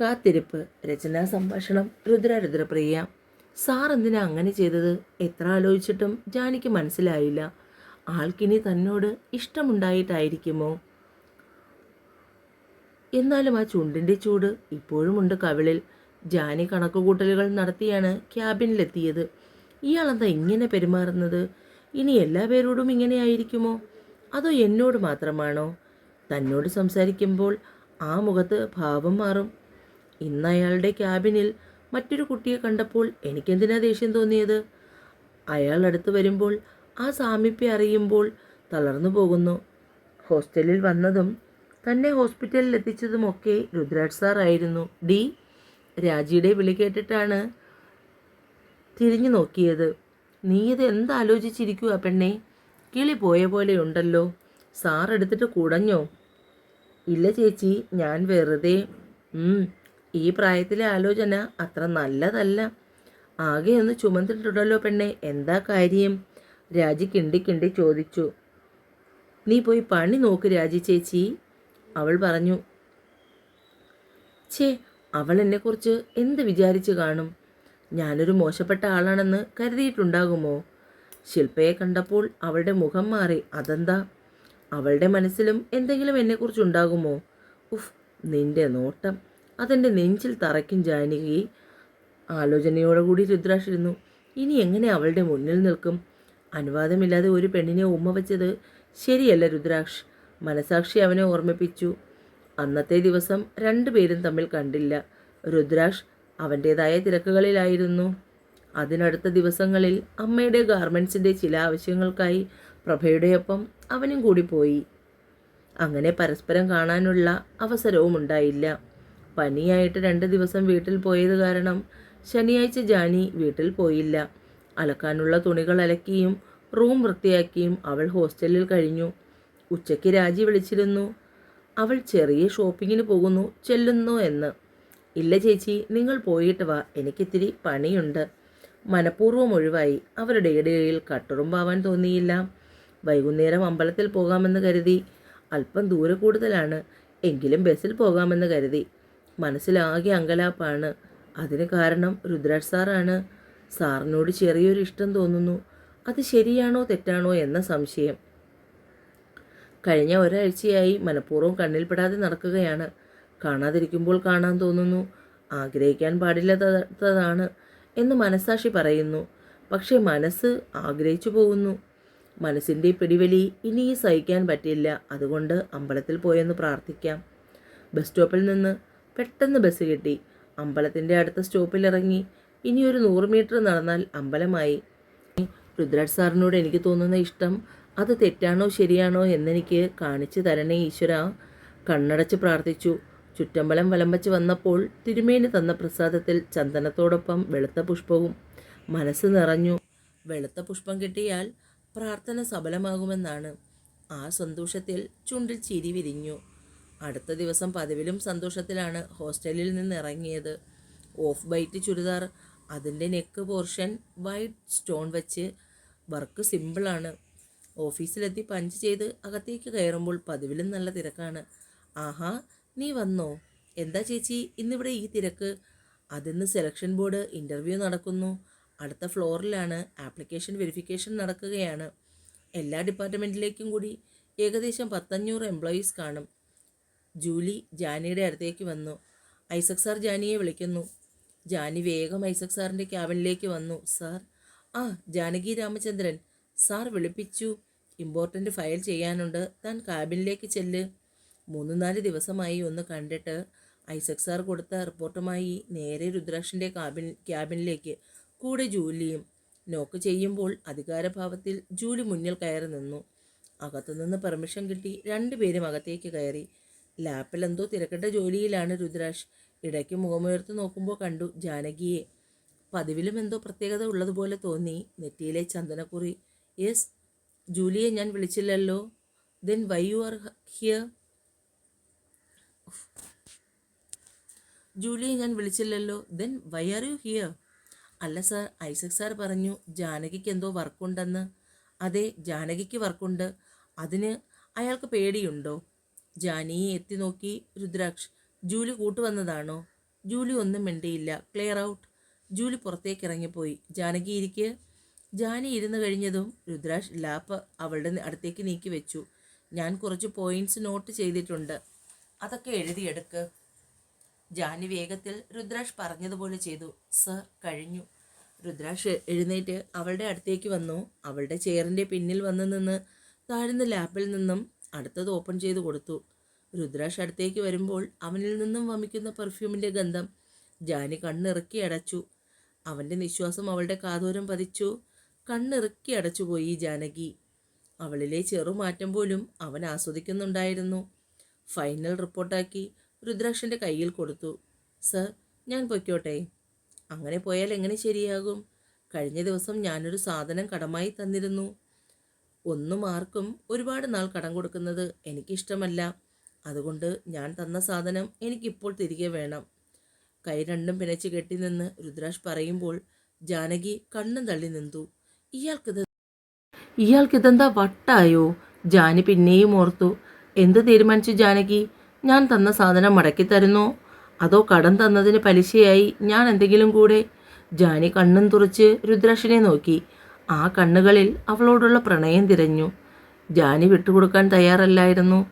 കാത്തിരിപ്പ് രചനാ സംഭാഷണം രുദ്ര രുദ്രപ്രിയ സാർ എന്തിനാ അങ്ങനെ ചെയ്തത്? എത്ര ആലോചിച്ചിട്ടും ജാനിക്ക് മനസ്സിലായില്ല. ആൾക്കിനി തന്നോട് ഇഷ്ടമുണ്ടായിട്ടായിരിക്കുമോ? എന്നാലും ആ ചുണ്ടിന്റെ ചൂട് ഇപ്പോഴുമുണ്ട് കവിളിൽ. ജാനി കണക്കുകൂട്ടലുകൾ നടത്തിയാണ് ക്യാബിനിലെത്തിയത്. ഇയാളെന്താ ഇങ്ങനെ പെരുമാറുന്നത്? ഇനി എല്ലാ പേരോടും ഇങ്ങനെ ആയിരിക്കുമോ അതോ എന്നോട് മാത്രമാണോ? തന്നോട് സംസാരിക്കുമ്പോൾ ആ മുഖത്ത് ഭാവം മാറും. ഇന്ന് അയാളുടെ ക്യാബിനിൽ മറ്റൊരു കുട്ടിയെ കണ്ടപ്പോൾ എനിക്കെന്തിനാ ദേഷ്യം തോന്നിയത്? അയാൾ അടുത്ത് വരുമ്പോൾ ആ സാമീപ്യം അറിയുമ്പോൾ തളർന്നു പോകുന്നു. ഹോസ്റ്റലിൽ വന്നതും തന്നെ ഹോസ്പിറ്റലിൽ എത്തിച്ചതുമൊക്കെ രുദ്രാജ് സാർ ആയിരുന്നു. ഡി രാജിയുടെ വിളി കേട്ടിട്ടാണ് തിരിഞ്ഞു നോക്കിയത്. നീ ഇത് എന്താലോചിച്ചിരിക്കുക പെണ്ണെ? കിളി പോയ പോലെയുണ്ടല്ലോ സാർ എടുത്തിട്ട് കുടഞ്ഞോ? ഇല്ല ചേച്ചി ഞാൻ വെറുതെ ഈ പ്രായത്തിലെ ആലോചന അത്ര നല്ലതല്ല. ആകെ ഒന്ന് ചുമന്നിട്ടുണ്ടല്ലോ പെണ്ണെ എന്താ കാര്യം? രാജി കിണ്ടി കിണ്ടി ചോദിച്ചു. നീ പോയി പണി നോക്ക് രാജി ചേച്ചി. അവൾ പറഞ്ഞു ഛേ അവൾ എന്നെക്കുറിച്ച് എന്ത് വിചാരിച്ചു കാണും? ഞാനൊരു മോശപ്പെട്ട ആളാണെന്ന് കരുതിയിട്ടുണ്ടാകുമോ? ശില്പയെ കണ്ടപ്പോൾ അവളുടെ മുഖം മാറി. അതെന്താ? അവളുടെ മനസ്സിലും എന്തെങ്കിലും എന്നെക്കുറിച്ച് ഉണ്ടാകുമോ ഉഫ് നിന്റെ നോട്ടം. അതെന്റെ നെഞ്ചിൽ തറയ്ക്കും ജാനകി. ആലോചനയോടുകൂടി രുദ്രാഷിരുന്നു ഇനി എങ്ങനെ അവളുടെ മുന്നിൽ നിൽക്കും? അനുവാദമില്ലാതെ ഒരു പെണ്ണിനെ ഉമ്മ വച്ചത് ശരിയല്ല രുദ്രാക്ഷ്. മനസാക്ഷി അവനെ ഓർമ്മിപ്പിച്ചു. അന്നത്തെ ദിവസം രണ്ടുപേരും തമ്മിൽ കണ്ടില്ല. രുദ്രാക്ഷ് അവന്റേതായ തിരക്കുകളിലായിരുന്നു. അതിനടുത്ത ദിവസങ്ങളിൽ അമ്മയുടെ ഗാർമെൻസിന്റെ ചില ആവശ്യങ്ങൾക്കായി പ്രഭയുടെയൊപ്പം അവനും കൂടി പോയി. അങ്ങനെ പരസ്പരം കാണാനുള്ള അവസരവും ഉണ്ടായില്ല പനിയായിട്ട് രണ്ട് ദിവസം വീട്ടിൽ പോയത് കാരണം ശനിയാഴ്ച ജാനി വീട്ടിൽ പോയില്ല. അലക്കാനുള്ള തുണികൾ അലക്കിയും റൂം വൃത്തിയാക്കിയും അവൾ ഹോസ്റ്റലിൽ കഴിഞ്ഞു. ഉച്ചയ്ക്ക് രാജി വിളിച്ചിരുന്നു. അവൾ ചെറിയ ഷോപ്പിങ്ങിന് പോകുന്നു ചെല്ലുന്നു എന്ന്. ഇല്ല ചേച്ചി നിങ്ങൾ പോയിട്ട് വാ എനിക്കിത്തിരി പണിയുണ്ട്. മനഃപൂർവം ഒഴിവായി. അവരുടെ ഇടയിൽ കട്ടുറുമ്പാവാൻ തോന്നിയില്ല. വൈകുന്നേരം അമ്പലത്തിൽ പോകാമെന്ന് കരുതി. അല്പം ദൂരെ കൂടുതലാണ്. എങ്കിലും ബസ്സിൽ പോകാമെന്ന് കരുതി. മനസ്സിലാകെ അങ്കലാപ്പാണ്. അതിന് കാരണം രുദ്രാജ് സാറാണ്. സാറിനോട് ചെറിയൊരു ഇഷ്ടം തോന്നുന്നു. അത് ശരിയാണോ തെറ്റാണോ എന്ന സംശയം. കഴിഞ്ഞ ഒരാഴ്ചയായി മനഃപൂർവം കണ്ണിൽപ്പെടാതെ നടക്കുകയാണ്. കാണാതിരിക്കുമ്പോൾ കാണാൻ തോന്നുന്നു. ആഗ്രഹിക്കാൻ പാടില്ലാത്തതാണ് എന്ന് മനസാക്ഷി പറയുന്നു. പക്ഷേ മനസ്സ് ആഗ്രഹിച്ചു പോകുന്നു. മനസ്സിന്റെ പിടിവലി ഇനി സഹിക്കാൻ പറ്റില്ല. അതുകൊണ്ട് അമ്പലത്തിൽ പോയെന്ന് പ്രാർത്ഥിക്കാം. ബസ് സ്റ്റോപ്പിൽ നിന്ന് പെട്ടെന്ന് ബസ് കിട്ടി. അമ്പലത്തിന്റെ അടുത്ത സ്റ്റോപ്പിൽ ഇറങ്ങി. ഇനി ഒരു നൂറ് മീറ്റർ നടന്നാൽ അമ്പലമായി. രുദ്രാജ് സാറിനോട് എനിക്ക് തോന്നുന്ന ഇഷ്ടം അത് തെറ്റാണോ ശരിയാണോ എന്നെനിക്ക് കാണിച്ചു തരണേ ഈശ്വര. കണ്ണടച്ച് പ്രാർത്ഥിച്ചു. ചുറ്റമ്പലം വലമ്പച്ച് വന്നപ്പോൾ തിരുമേനി തന്ന പ്രസാദത്തിൽ ചന്ദനത്തോടൊപ്പം വെളുത്ത പുഷ്പവും മനസ്സ് നിറഞ്ഞു. വെളുത്ത പുഷ്പം കിട്ടിയാൽ പ്രാർത്ഥന സഫലമാകുമെന്നാണ്. ആ സന്തോഷത്തിൽ ചുണ്ടിൽ ചിരി വിരിഞ്ഞു. അടുത്ത ദിവസം പതിവിലും സന്തോഷത്തിലാണ് ഹോസ്റ്റലിൽ നിന്ന് ഇറങ്ങിയത് ഓഫ് ബൈറ്റ് ചുരിദാർ അതിന്റെ നെക്ക് പോർഷൻ വൈറ്റ് സ്റ്റോൺ വെച്ച് വർക്ക് സിമ്പിളാണ് ഓഫീസിലെത്തി പഞ്ച് ചെയ്ത് അകത്തേക്ക് കയറുമ്പോൾ പതിവിലും നല്ല തിരക്കാണ്. ആഹാ നീ വന്നോ? എന്താ ചേച്ചി ഇന്നിവിടെ ഈ തിരക്ക്? അതിന്ന് സെലക്ഷൻ ബോർഡ് ഇന്റർവ്യൂ നടക്കുന്നു. അടുത്ത ഫ്ലോറിലാണ് ആപ്ലിക്കേഷൻ വെരിഫിക്കേഷൻ നടക്കുകയാണ്. എല്ലാ ഡിപ്പാർട്ട്മെന്റിലേക്കും കൂടി ഏകദേശം പത്തഞ്ഞൂറ് എംപ്ലോയീസ് കാണും. ജൂലി ജാനിയുടെ അടുത്തേക്ക് വന്നു. ഐസക് സാർ ജാനിയെ വിളിക്കുന്നു. ജാനി വേഗം ഐസക് സാറിന്റെ ക്യാബിനിലേക്ക് വന്നു. സാർ ആ ജാനകി രാമചന്ദ്രൻ. സാർ വിളിപ്പിച്ചു. ഇമ്പോർട്ടന്റ് ഫയൽ ചെയ്യാനുണ്ട്. താൻ ക്യാബിനിലേക്ക് ചെല്ല്. മൂന്ന് നാല് ദിവസമായി ഒന്ന് കണ്ടിട്ട് ഐസക് സാർ കൊടുത്ത റിപ്പോർട്ടുമായി നേരെ രുദ്രാക്ഷന്റെ ക്യാബിൻ ക്യാബിനിലേക്ക്. കൂടെ ജൂലിയും നോക്ക് ചെയ്യുമ്പോൾ അധികാരഭാവത്തിൽ ജൂലി മുന്നിൽ കയറി നിന്നു. അകത്തുനിന്ന് പെർമിഷൻ കിട്ടി. രണ്ടുപേരും അകത്തേക്ക് കയറി. ലാപ്പിൽ എന്തോ തിരക്കിട്ട ജോലിയിലാണ് രുദ്രാഷ് ഇടയ്ക്ക് മുഖമുയർത്തി നോക്കുമ്പോൾ കണ്ടു ജാനകിയെ. പതിവിലും എന്തോ പ്രത്യേകത ഉള്ളതുപോലെ തോന്നി. നെറ്റിയിലെ ചന്ദനക്കുറി. യെസ് ജൂലിയെ ഞാൻ വിളിച്ചില്ലല്ലോ. Then why you are here? ജൂലിയെ ഞാൻ വിളിച്ചില്ലല്ലോ. Then why are you here? അല്ല സാർ ഐസക് സാർ പറഞ്ഞു. ജാനകിക്ക് എന്തോ വർക്കുണ്ടെന്ന്. അതെ ജാനകിക്ക് വർക്കുണ്ട്. അതിന് അയാൾക്ക് പേടിയുണ്ടോ? ജാനിയെ എത്തി നോക്കി രുദ്രാക്ഷ്. ജൂലി കൂട്ടുവന്നതാണോ? ജൂലി ഒന്നും മിണ്ടിയില്ല. Clear out. ജൂലി പുറത്തേക്ക് ഇറങ്ങിപ്പോയി. ജാനകി ഇരിക്ക്. ജാനി ഇരുന്ന് കഴിഞ്ഞതും രുദ്രാക്ഷ് ലാപ്പ് അവളുടെ അടുത്തേക്ക് നീക്കി വെച്ചു. ഞാൻ കുറച്ച് പോയിന്റ്സ് നോട്ട് ചെയ്തിട്ടുണ്ട്. അതൊക്കെ എഴുതിയെടുക്ക്. ജാനി വേഗത്തിൽ രുദ്രാക്ഷ് പറഞ്ഞതുപോലെ ചെയ്തു. സർ കഴിഞ്ഞു. രുദ്രാക്ഷ് എഴുന്നേറ്റ് അവളുടെ അടുത്തേക്ക് വന്നു. അവളുടെ ചെയറിന്റെ പിന്നിൽ വന്ന് നിന്ന് താഴ്ന്ന ലാപ്പിൽ നിന്നും അടുത്തത് ഓപ്പൺ ചെയ്ത് കൊടുത്തു. രുദ്രാഷ് അടുത്തേക്ക് വരുമ്പോൾ അവനിൽ നിന്നും വമിക്കുന്ന പെർഫ്യൂമിന്റെ ഗന്ധം ജാനി കണ്ണിറുക്കി അടച്ചു. അവന്റെ നിശ്വാസം അവളുടെ കാതോരം പതിച്ചു. കണ്ണിറുക്കി അടച്ചുപോയി ജാനകി. അവളിലെ ചെറുമാറ്റം പോലും അവൻ ആസ്വദിക്കുന്നുണ്ടായിരുന്നു. ഫൈനൽ റിപ്പോർട്ടാക്കി രുദ്രാക്ഷന്റെ കയ്യിൽ കൊടുത്തു. സർ ഞാൻ പൊയ്ക്കോട്ടെ. അങ്ങനെ പോയാൽ എങ്ങനെ ശരിയാകും? കഴിഞ്ഞ ദിവസം ഞാനൊരു സാധനം കടമായി തന്നിരുന്നു. ഒന്നും ആർക്കും ഒരുപാട് നാൾ കടം കൊടുക്കുന്നത് എനിക്കിഷ്ടമല്ല. അതുകൊണ്ട് ഞാൻ തന്ന സാധനം എനിക്കിപ്പോൾ തിരികെ വേണം. കൈ രണ്ടും പിണച്ച് കെട്ടി നിന്ന് രുദ്രാഷ് പറയുമ്പോൾ ജാനകി കണ്ണും തള്ളി നിന്നു. ഇയാൾക്കിത് ഇയാൾക്കിതെന്താ വട്ടായോ? ജാനി പിന്നെയും ഓർത്തു. എന്ത് തീരുമാനിച്ചു ജാനകി? ഞാൻ തന്ന സാധനം മടക്കി തരുന്നോ? അതോ കടം തന്നതിന് പലിശയായി ഞാൻ എന്തെങ്കിലും കൂടെ? ജാനി കണ്ണും തുറച്ച് രുദ്രാഷിനെ നോക്കി. ആ കണ്ണുകളിൽ അവളോടുള്ള പ്രണയം തിരഞ്ഞു. ജാനി വിട്ടുകൊടുക്കാൻ തയ്യാറല്ലായിരുന്നു.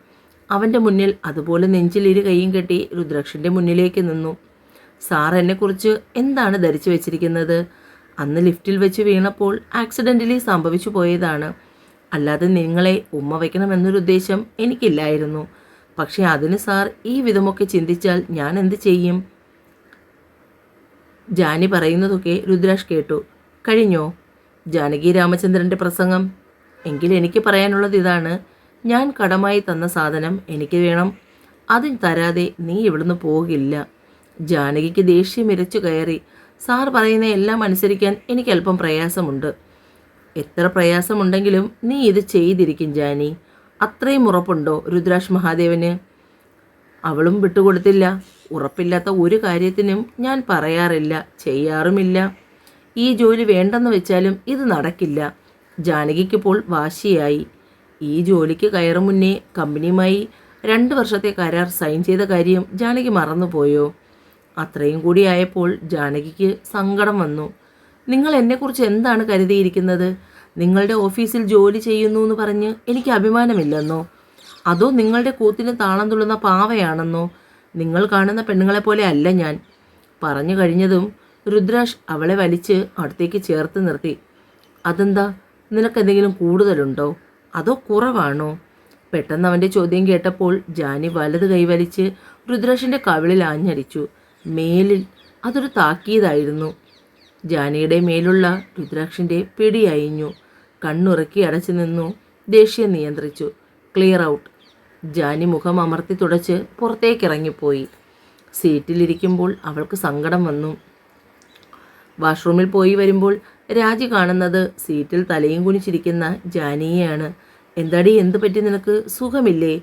അവന്റെ മുന്നിൽ അതുപോലെ നെഞ്ചിലിരു കൈയും കെട്ടി രുദ്രാക്ഷന്റെ മുന്നിലേക്ക് നിന്നു. സാർ എന്നെക്കുറിച്ച് എന്താണ് ധരിച്ചു വെച്ചിരിക്കുന്നത്? അന്ന് ലിഫ്റ്റിൽ വെച്ച് വീണപ്പോൾ ആക്സിഡന്റലി സംഭവിച്ചു പോയതാണ്. അല്ലാതെ നിങ്ങളെ ഉമ്മ വയ്ക്കണമെന്നൊരു ഉദ്ദേശം എനിക്കില്ലായിരുന്നു. പക്ഷേ അതിന് സാർ ഈ വിധമൊക്കെ ചിന്തിച്ചാൽ ഞാൻ എന്ത് ചെയ്യും? ജാനി പറയുന്നതൊക്കെ രുദ്രാഷ് കേട്ടു. കഴിഞ്ഞോ? ജാനകി രാമചന്ദ്രന്റെ പ്രസംഗം. എങ്കിൽ എനിക്ക് പറയാനുള്ളത് ഇതാണ്. ഞാൻ കടമായി തന്ന സാധനം എനിക്ക് വേണം. അത് തരാതെ നീ ഇവിടുന്ന് പോകില്ല. ജാനകിക്ക് ദേഷ്യം ഇരച്ചു കയറി. സാർ പറയുന്ന എല്ലാം അനുസരിക്കാൻ എനിക്ക് അല്പം പ്രയാസമുണ്ട്. എത്ര പ്രയാസമുണ്ടെങ്കിലും നീ ഇത് ചെയ്തിരിക്കും ജാനി. അത്രയും ഉറപ്പുണ്ടോ രുദ്രാക്ഷ് മഹാദേവന്? അവളും വിട്ടുകൊടുത്തില്ല. ഉറപ്പില്ലാത്ത ഒരു കാര്യത്തിനും ഞാൻ പറയാറില്ല. ചെയ്യാറുമില്ല. ഈ ജോലി വേണ്ടെന്ന് വെച്ചാലും ഇത് നടക്കില്ല. ജാനകിക്കിപ്പോൾ വാശിയായി. ഈ ജോലിക്ക് കയറും മുന്നേ കമ്പനിയുമായി രണ്ട് വർഷത്തെ കരാർ സൈൻ ചെയ്ത കാര്യം ജാനകി മറന്നുപോയോ? അത്രയും കൂടി ആയപ്പോൾ ജാനകിക്ക് സങ്കടം വന്നു. നിങ്ങൾ എന്നെക്കുറിച്ച് എന്താണ് കരുതിയിരിക്കുന്നത്? നിങ്ങളുടെ ഓഫീസിൽ ജോലി ചെയ്യുന്നു എന്ന് പറഞ്ഞ് എനിക്ക് അഭിമാനമില്ലെന്നോ? അതോ നിങ്ങളുടെ കൂത്തിന് താളം തുള്ളുന്ന പാവയാണെന്നോ? നിങ്ങൾ കാണുന്ന പെണ്ണുങ്ങളെപ്പോലെ അല്ല ഞാൻ. പറഞ്ഞു കഴിഞ്ഞതും രുദ്രാഷ് അവളെ വലിച്ച് അടുത്തേക്ക് ചേർത്ത് നിർത്തി. അതെന്താ? നിനക്കെന്തെങ്കിലും കൂടുതലുണ്ടോ? അതോ കുറവാണോ? പെട്ടെന്ന് അവന്റെ ചോദ്യം കേട്ടപ്പോൾ ജാനി വലത് കൈവലിച്ച് രുദ്രാഷിന്റെ കവിളിൽ ആഞ്ഞടിച്ചു. മേലിൽ അതൊരു താക്കീതായിരുന്നു. ജാനിയുടെ മേലുള്ള രുദ്രാക്ഷിന്റെ പിടിയഴിഞ്ഞു കണ്ണുറക്കി അടച്ചു നിന്നു. ദേഷ്യം നിയന്ത്രിച്ചു. Clear out. ജാനി മുഖം അമർത്തി തുടച്ച് പുറത്തേക്കിറങ്ങിപ്പോയി. സീറ്റിലിരിക്കുമ്പോൾ അവൾക്ക് സങ്കടം വന്നു. വാഷ്റൂമിൽ പോയി വരുമ്പോൾ രാജി കാണുന്നത് സീറ്റിൽ തലയും കുനിച്ചിരിക്കുന്ന ജാനിയെയാണ് എന്താടി എന്ത് പറ്റി നിനക്ക്? സുഖമില്ലേ?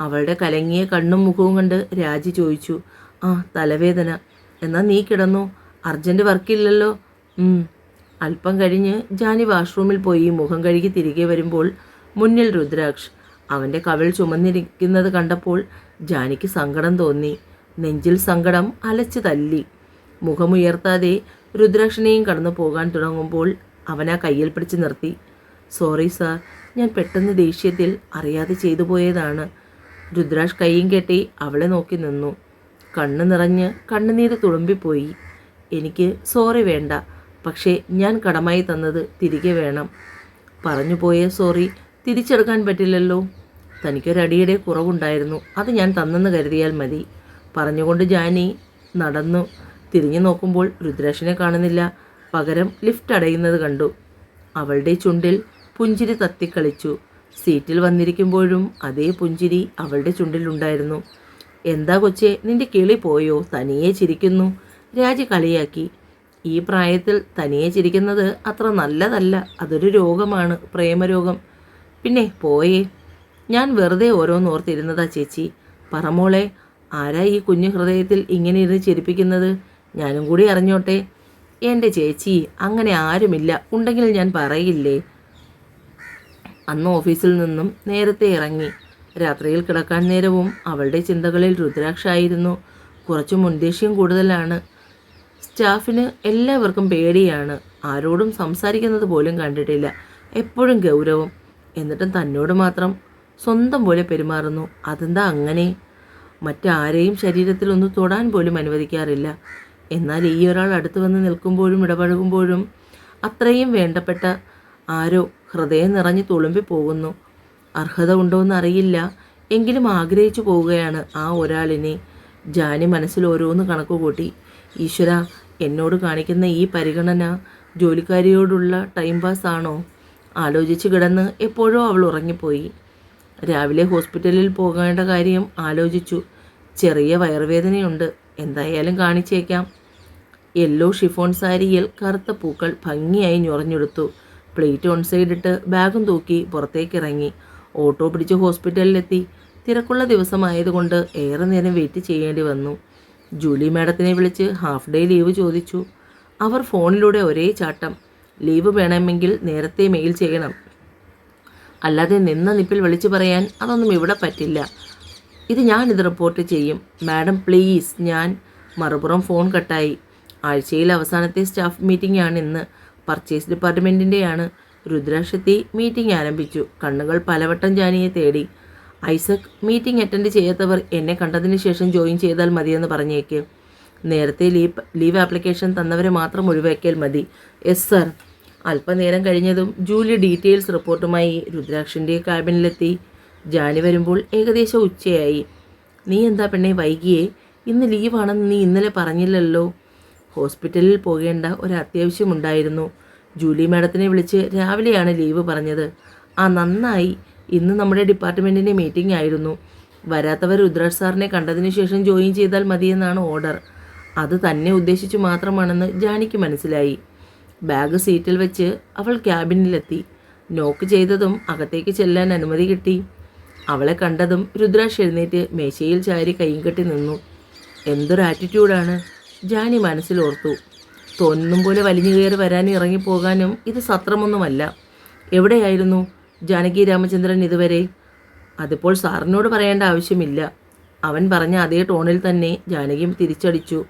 അവളുടെ കലങ്ങിയ കണ്ണും മുഖവും കണ്ട് രാജി ചോദിച്ചു. ആ തലവേദന. എന്നാൽ നീ കിടന്നു? അർജന്റ് വർക്കില്ലല്ലോ. അല്പം കഴിഞ്ഞ് ജാനി വാഷ്റൂമിൽ പോയി മുഖം കഴുകി തിരികെ വരുമ്പോൾ മുന്നിൽ രുദ്രാക്ഷ്. അവന്റെ കവിൾ ചുമന്നിരിക്കുന്നത് കണ്ടപ്പോൾ ജാനിക്ക് സങ്കടം തോന്നി. നെഞ്ചിൽ സങ്കടം അലച്ചു തല്ലി. മുഖമുയർത്താതെ രുദ്രാക്ഷനെയും കടന്നു പോകാൻ തുടങ്ങുമ്പോൾ അവൻ ആ കയ്യിൽ പിടിച്ച് നിർത്തി. സോറി സാർ ഞാൻ പെട്ടെന്ന് ദേഷ്യത്തിൽ അറിയാതെ ചെയ്തു പോയതാണ്. രുദ്രാക്ഷ് കൈയും കെട്ടി അവളെ നോക്കി നിന്നു. കണ്ണ് നിറഞ്ഞ് കണ്ണുനീര് തുളുമ്പിപ്പോയി. എനിക്ക് സോറി വേണ്ട പക്ഷേ ഞാൻ കടമായി തന്നത് തിരികെ വേണം. പറഞ്ഞു പോയ സോറി തിരിച്ചെടുക്കാൻ പറ്റില്ലല്ലോ. തനിക്കൊരടിയുടെ കുറവുണ്ടായിരുന്നു അത് ഞാൻ തന്നെന്ന് കരുതിയാൽ മതി. പറഞ്ഞുകൊണ്ട് ജാനി നടന്നു. തിരിഞ്ഞു നോക്കുമ്പോൾ രുദ്രാഷിനെ കാണുന്നില്ല. പകരം ലിഫ്റ്റ് അടയുന്നത് കണ്ടു. അവളുടെ ചുണ്ടിൽ പുഞ്ചിരി തത്തിക്കളിച്ചു. സീറ്റിൽ വന്നിരിക്കുമ്പോഴും അതേ പുഞ്ചിരി അവളുടെ ചുണ്ടിലുണ്ടായിരുന്നു എന്താ കൊച്ചേ നിന്റെ കിളി പോയോ? തനിയെ ചിരിക്കുന്നു. രാജി കളിയാക്കി. ഈ പ്രായത്തിൽ തനിയെ ചിരിക്കുന്നത് അത്ര നല്ലതല്ല. അതൊരു രോഗമാണ് പ്രേമരോഗം. പിന്നെ പോയേ. ഞാൻ വെറുതെ ഓരോന്നോർത്തിരുന്നതാ ചേച്ചി. പറമോളെ ആരാ ഈ കുഞ്ഞു ഹൃദയത്തിൽ ഇങ്ങനെ ഇരുന്ന് ചിരിപ്പിക്കുന്നത്? ഞാനും കൂടി അറിഞ്ഞോട്ടെ. എന്റെ ചേച്ചി അങ്ങനെ ആരുമില്ല. ഉണ്ടെങ്കിൽ ഞാൻ പറയില്ലേ? അന്ന് ഓഫീസിൽ നിന്നും നേരത്തെ ഇറങ്ങി. രാത്രിയിൽ കിടക്കാൻ നേരവും അവളുടെ ചിന്തകളിൽ രുദ്രാക്ഷായിരുന്നു. കുറച്ച് മുൻദേഷ്യം കൂടുതലാണ്. സ്റ്റാഫിന് എല്ലാവർക്കും പേടിയാണ്. ആരോടും സംസാരിക്കുന്നത് പോലും കണ്ടിട്ടില്ല. എപ്പോഴും ഗൗരവം. എന്നിട്ടും തന്നോട് മാത്രം സ്വന്തം പോലെ പെരുമാറുന്നു. അതെന്താ അങ്ങനെ? മറ്റാരെയും ശരീരത്തിൽ ഒന്ന് തൊടാൻ പോലും അനുവദിക്കാറില്ല. എന്നാൽ ഈ ഒരാൾ അടുത്ത് വന്ന് നിൽക്കുമ്പോഴും ഇടപഴകുമ്പോഴും അത്രയും വേണ്ടപ്പെട്ട ആരോ ഹൃദയം നിറഞ്ഞ് തുളുമ്പി പോകുന്നു. അർഹത ഉണ്ടോയെന്ന് അറിയില്ല. എങ്കിലും ആഗ്രഹിച്ചു പോവുകയാണ് ആ ഒരാളിനെ. ജാനി മനസ്സിൽ ഓരോന്ന് കണക്കുകൂട്ടി. ഈശ്വര എന്നോട് കാണിക്കുന്ന ഈ പരിഗണന ജോലിക്കാരിയോടുള്ള ടൈം പാസ് ആണോ? ആലോചിച്ച് കിടന്ന് എപ്പോഴോ അവൾ ഉറങ്ങിപ്പോയി. രാവിലെ ഹോസ്പിറ്റലിൽ പോകേണ്ട കാര്യം ആലോചിച്ചു. ചെറിയ വയറുവേദനയുണ്ട്. എന്തായാലും കാണിച്ചേക്കാം. യെല്ലോ ഷിഫോൺ സാരിയിൽ കറുത്ത പൂക്കൾ ഭംഗിയായി ഞുറഞ്ഞെടുത്തു. പ്ലേറ്റ് ഓൺ സൈഡിട്ട് ബാഗും തൂക്കി പുറത്തേക്കിറങ്ങി. ഓട്ടോ പിടിച്ച് ഹോസ്പിറ്റലിലെത്തി തിരക്കുള്ള ദിവസമായതുകൊണ്ട് ഏറെ നേരം വെയിറ്റ് ചെയ്യേണ്ടി വന്നു. ജൂലി മാഡത്തിനെ വിളിച്ച് ഹാഫ് ഡേ ലീവ് ചോദിച്ചു. അവർ ഫോണിലൂടെ ഒരേ ചാട്ടം. ലീവ് വേണമെങ്കിൽ നേരത്തെ മെയിൽ ചെയ്യണം. അല്ലാതെ നിന്ന നിപ്പിൽ വിളിച്ചു പറയാൻ അതൊന്നും ഇവിടെ പറ്റില്ല. ഇത് ഞാനിത് റിപ്പോർട്ട് ചെയ്യും. മാഡം പ്ലീസ് ഞാൻ മറുപുറം ഫോൺ കട്ടായി ആഴ്ചയിൽ അവസാനത്തെ സ്റ്റാഫ് മീറ്റിംഗ് ആണ് ഇന്ന്. പർച്ചേസ് ഡിപ്പാർട്ട്മെന്റിന്റെയാണ് രുദ്രാക്ഷത്തി മീറ്റിംഗ് ആരംഭിച്ചു. കണ്ണുകൾ പലവട്ടം ജാനിയെ തേടി. ഐസക് മീറ്റിംഗ് അറ്റൻഡ് ചെയ്യാത്തവർ എന്നെ കണ്ടതിന് ശേഷം ജോയിൻ ചെയ്താൽ മതിയെന്ന് പറഞ്ഞേക്ക്. നേരത്തെ ലീവ് ലീവ് ആപ്ലിക്കേഷൻ തന്നവരെ മാത്രം ഒഴിവാക്കിയാൽ മതി. എസ് സർ അല്പനേരം കഴിഞ്ഞതും ജൂലി ഡീറ്റെയിൽസ് റിപ്പോർട്ടുമായി രുദ്രാക്ഷിന്റെ ക്യാബിനിലെത്തി ജാനി വരുമ്പോൾ ഏകദേശം ഉച്ചയായി. നീ എന്താ പെണ്ണെ വൈകിയേ? ഇന്ന് ലീവാണെന്ന് നീ ഇന്നലെ പറഞ്ഞില്ലല്ലോ? ഹോസ്പിറ്റലിൽ പോകേണ്ട ഒരു അത്യാവശ്യമുണ്ടായിരുന്നു ജൂലി മാഡത്തിനെ വിളിച്ച് രാവിലെയാണ് ലീവ് പറഞ്ഞത്. ആ നന്നായി. ഇന്ന് നമ്മുടെ ഡിപ്പാർട്ട്മെന്റിന്റെ മീറ്റിംഗ് ആയിരുന്നു. വരാത്തവർ രുദ്രാജ് സാറിനെ കണ്ടതിന് ശേഷം ജോയിൻ ചെയ്താൽ മതിയെന്നാണ് ഓർഡർ. അത് തന്നെ ഉദ്ദേശിച്ചു മാത്രമാണെന്ന് ജാനിക്ക് മനസ്സിലായി. ബാഗ് സീറ്റിൽ വെച്ച് അവൾ ക്യാബിനിലെത്തി. നോക്ക് ചെയ്തതും അകത്തേക്ക് ചെല്ലാൻ അനുമതി കിട്ടി. അവളെ കണ്ടതും രുദ്രാക്ഷ് എഴുന്നേറ്റ് മേശയിൽ ചാരി കൈയും കെട്ടി നിന്നു. എന്തൊരു ആറ്റിറ്റ്യൂഡാണ് ജാനി മനസ്സിലോർത്തു തോന്നും പോലെ വലിഞ്ഞു കയറി വരാനും ഇറങ്ങിപ്പോകാനും ഇത് സത്രമൊന്നുമല്ല. എവിടെയായിരുന്നു ജാനകി രാമചന്ദ്രൻ ഇതുവരെ? അതിപ്പോൾ സാറിനോട് പറയേണ്ട ആവശ്യമില്ല. അവൻ പറഞ്ഞ അതേ ടോണിൽ തന്നെ ജാനകിയും തിരിച്ചടിച്ചു.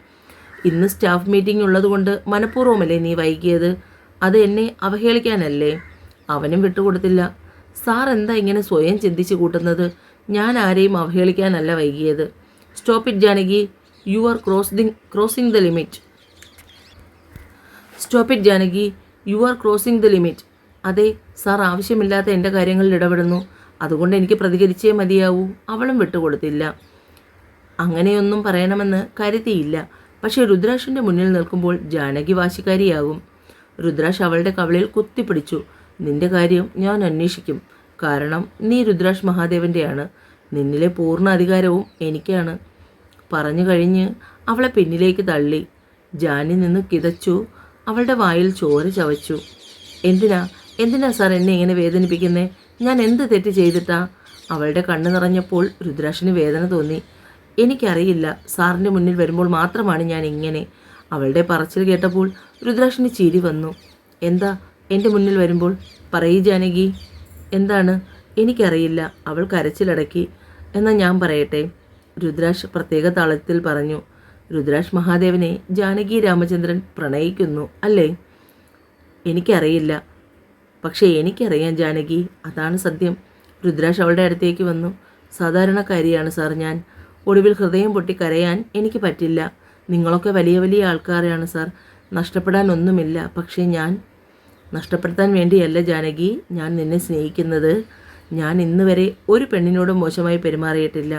ഇന്ന് സ്റ്റാഫ് മീറ്റിംഗ് ഉള്ളതുകൊണ്ട് മനഃപൂർവമല്ലേ നീ വൈകിയത്? അത് എന്നെ അവഹേളിക്കാനല്ലേ? അവനും വിട്ടുകൊടുത്തില്ല. സാർ എന്താ ഇങ്ങനെ സ്വയം ചിന്തിച്ചു കൂട്ടുന്നത്? ഞാൻ ആരെയും അവഹേളിക്കാനല്ല വൈകിയത്. Stop it Janaki. You are crossing crossing the limit. Stop it Janaki. You are crossing the limit. അതെ സാർ ആവശ്യമില്ലാത്ത എന്റെ കാര്യങ്ങളിൽ ഇടപെടുന്നു. അതുകൊണ്ട് എനിക്ക് പ്രതികരിച്ചേ മതിയാവൂ. അവളും വിട്ടുകൊടുത്തില്ല. അങ്ങനെയൊന്നും പറയണമെന്ന് കരുതിയില്ല. പക്ഷേ രുദ്രാഷിന്റെ മുന്നിൽ നിൽക്കുമ്പോൾ ജാനകി വാശിക്കാരിയാകും. രുദ്രാഷ് അവളുടെ കവളിൽ കുത്തിപ്പിടിച്ചു. നിന്റെ കാര്യം ഞാൻ അന്വേഷിക്കും. കാരണം നീ രുദ്രാഷ് മഹാദേവന്റെയാണ് നിന്നിലെ പൂർണ അധികാരവും എനിക്കാണ്. പറഞ്ഞു കഴിഞ്ഞ് അവളെ പിന്നിലേക്ക് തള്ളി. ജാനി നിന്ന് കിതച്ചു. അവളുടെ വായിൽ ചോര ചവച്ചു. എന്തിനാ? എന്തിനാ സാർ എന്നെ ഇങ്ങനെ വേദനിപ്പിക്കുന്നേ? ഞാൻ എന്ത് തെറ്റ് ചെയ്തിട്ടാ? അവളുടെ കണ്ണ് നിറഞ്ഞപ്പോൾ രുദ്രാഷിന് വേദന തോന്നി. എനിക്കറിയില്ല. സാറിന്റെ മുന്നിൽ വരുമ്പോൾ മാത്രമാണ് ഞാൻ ഇങ്ങനെ. അവളുടെ പറച്ചിൽ കേട്ടപ്പോൾ രുദ്രാഷിന് ചിരി വന്നു. എന്താ? എന്റെ മുന്നിൽ വരുമ്പോൾ പറയൂ ജാനകി എന്താണ്? എനിക്കറിയില്ല. അവൾ കരച്ചിലടക്കി. എന്നാൽ ഞാൻ പറയട്ടെ? രുദ്രാഷ് പ്രത്യേക താളത്തിൽ പറഞ്ഞു. രുദ്രാഷ് മഹാദേവനെ ജാനകി രാമചന്ദ്രൻ പ്രണയിക്കുന്നു അല്ലേ? എനിക്കറിയില്ല. പക്ഷേ എനിക്കറിയാം ജാനകി. അതാണ് സത്യം. രുദ്രാഷ് അവളുടെ അടുത്തേക്ക് വന്നു. സാധാരണക്കാരിയാണ് സാർ ഞാൻ. ഒടുവിൽ ഹൃദയം പൊട്ടി കരയാൻ എനിക്ക് പറ്റില്ല. നിങ്ങളൊക്കെ വലിയ വലിയ ആൾക്കാരാണ് സാർ. നഷ്ടപ്പെടാനൊന്നുമില്ല പക്ഷേ ഞാൻ നഷ്ടപ്പെടുത്താൻ വേണ്ടിയല്ല ജാനകി ഞാൻ നിന്നെ സ്നേഹിക്കുന്നത്. ഞാൻ ഇന്ന് വരെ ഒരു പെണ്ണിനോടും മോശമായി പെരുമാറിയിട്ടില്ല.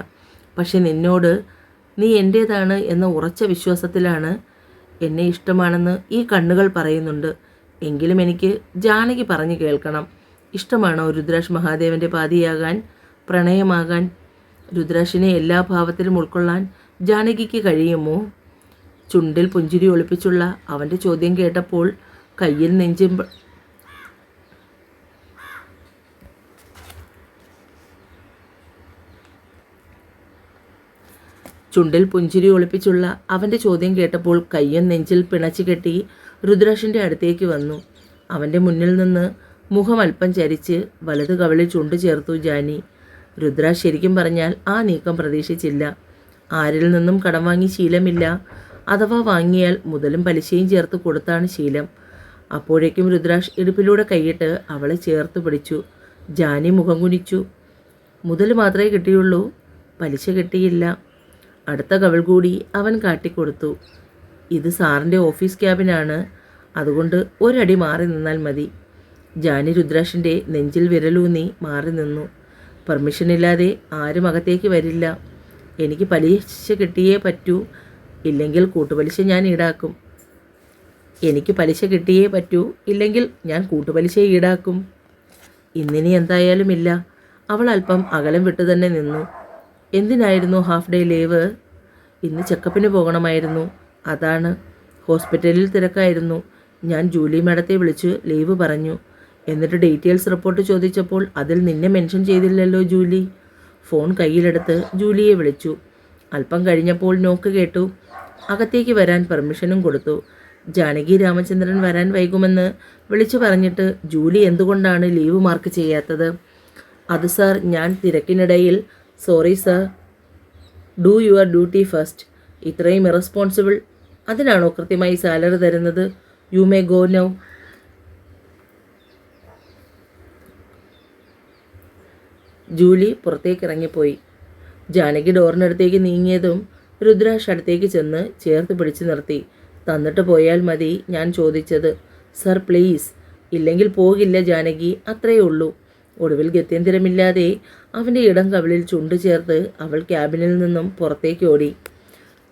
പക്ഷെ നിന്നോട് നീ എന്റേതാണ് എന്ന ഉറച്ച വിശ്വാസത്തിലാണ് എന്നെ ഇഷ്ടമാണെന്ന് ഈ കണ്ണുകൾ പറയുന്നുണ്ട്. എങ്കിലും എനിക്ക് ജാനകി പറഞ്ഞു കേൾക്കണം. ഇഷ്ടമാണോ രുദ്രാഷ് മഹാദേവന്റെ പാതിയാകാൻ പ്രണയമാകാൻ രുദ്രാഷിനെ എല്ലാ ഭാവത്തിലും ഉൾക്കൊള്ളാൻ ജാനകിക്ക് കഴിയുമോ? ചുണ്ടിൽ പുഞ്ചിരി ഒളിപ്പിച്ചുള്ള അവന്റെ ചോദ്യം കേട്ടപ്പോൾ കയ്യിൽ നെഞ്ചും ചുണ്ടിൽ പുഞ്ചിരി ഒളിപ്പിച്ചുള്ള അവന്റെ ചോദ്യം കേട്ടപ്പോൾ കയ്യും നെഞ്ചിൽ പിണച്ചു കെട്ടി രുദ്രാക്ഷന്റെ അടുത്തേക്ക് വന്നു. അവന്റെ മുന്നിൽ നിന്ന് മുഖം അല്പം ചരിച്ച് വലത് കവിളിൽ ചുണ്ട് ചേർത്തു ജാനി. രുദ്ര ശരിക്കും പറഞ്ഞാൽ ആ നീക്കം പ്രതീക്ഷിച്ചില്ല. ആരിൽ നിന്നും കടം വാങ്ങി ശീലമില്ല. അഥവാ വാങ്ങിയാൽ മുതലും പലിശയും ചേർത്ത് കൊടുത്താണ് ശീലം. അപ്പോഴേക്കും രുദ്രാഷ് ഇടുപ്പിലൂടെ കൈയിട്ട് അവളെ ചേർത്ത് പിടിച്ചു. ജാനി മുഖം കുനിച്ചു. മുതൽ മാത്രമേ കിട്ടിയുള്ളൂ. പലിശ കിട്ടിയില്ല. അടുത്ത കവൾ കൂടി അവൻ കാട്ടിക്കൊടുത്തു. ഇത് സാറിന്റെ ഓഫീസ് ക്യാബിനാണ്. അതുകൊണ്ട് ഒരടി മാറി നിന്നാൽ മതി. ജാനി രുദ്രാഷിന്റെ നെഞ്ചിൽ വിരലൂന്നി മാറി നിന്നു. പെർമിഷനില്ലാതെ ആരും അകത്തേക്ക് വരില്ല. എനിക്ക് പലിശ കിട്ടിയേ പറ്റൂ. ഇല്ലെങ്കിൽ കൂട്ടുപലിശ ഞാൻ ഈടാക്കും. എനിക്ക് പലിശ കിട്ടിയേ പറ്റൂ. ഇല്ലെങ്കിൽ ഞാൻ കൂട്ടുപലിശ ഈടാക്കും. ഇന്നിനി എന്തായാലും ഇല്ല അവൾ അല്പം അകലം വിട്ടു തന്നെ നിന്നു. എന്തിനായിരുന്നു ഹാഫ് ഡേ ലീവ് ഇന്ന് ചെക്കപ്പിന് പോകണമായിരുന്നു. അതാണ്. ഹോസ്പിറ്റലിൽ തിരക്കായിരുന്നു. ഞാൻ ജൂലി മേഡത്തെ വിളിച്ച് ലീവ് പറഞ്ഞു. എന്നിട്ട് ഡീറ്റെയിൽസ് റിപ്പോർട്ട് ചോദിച്ചപ്പോൾ അതിൽ നിന്നെ മെൻഷൻ ചെയ്തില്ലല്ലോ ജൂലി. ഫോൺ കയ്യിലെടുത്ത് ജൂലിയെ വിളിച്ചു. അല്പം കഴിഞ്ഞപ്പോൾ നോക്ക് കേട്ടു. അകത്തേക്ക് വരാൻ പെർമിഷനും കൊടുത്തു. ജാനകി രാമചന്ദ്രൻ വരാൻ വൈകുമെന്ന് വിളിച്ചു പറഞ്ഞിട്ട് ജൂലി എന്തുകൊണ്ടാണ് ലീവ് മാർക്ക് ചെയ്യാത്തത്? അത് സാർ ഞാൻ തിരക്കിനിടയിൽ sorry sir do your duty first ഇത്രയും ഇറസ്പോൺസിബിൾ അതിനാണോ കൃത്യമായി സാലറി തരുന്നത്? You may go now Julie പുറത്തേക്ക് ഇറങ്ങിപ്പോയി. ജാനകി ഡോറിനടുത്തേക്ക് നീങ്ങിയതും രുദ്രാഷ് അടുത്തേക്ക് ചെന്ന് ചേർത്ത് പിടിച്ചു നിർത്തി. തന്നിട്ട് പോയാൽ മതി ഞാൻ ചോദിച്ചത്. സർ പ്ലീസ് ഇല്ലെങ്കിൽ പോകില്ല ജാനകി അത്രയേ ഉള്ളൂ. ഒടുവിൽ ഗത്യന്തരമില്ലാതെ അവന്റെ ഇടം കവിളിൽ ചുണ്ടു ചേർത്ത് അവൾ ക്യാബിനിൽ നിന്നും പുറത്തേക്ക് ഓടി.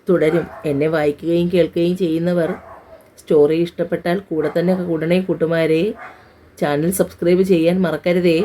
തുടരും. എന്നെ വായിക്കുകയും കേൾക്കുകയും ചെയ്യുന്നവർ. സ്റ്റോറി ഇഷ്ടപ്പെട്ടാൽ കൂടെ തന്നെ ഉടനെ കൂട്ടുമാരെ. ചാനൽ സബ്സ്ക്രൈബ് ചെയ്യാൻ മറക്കരുതേ.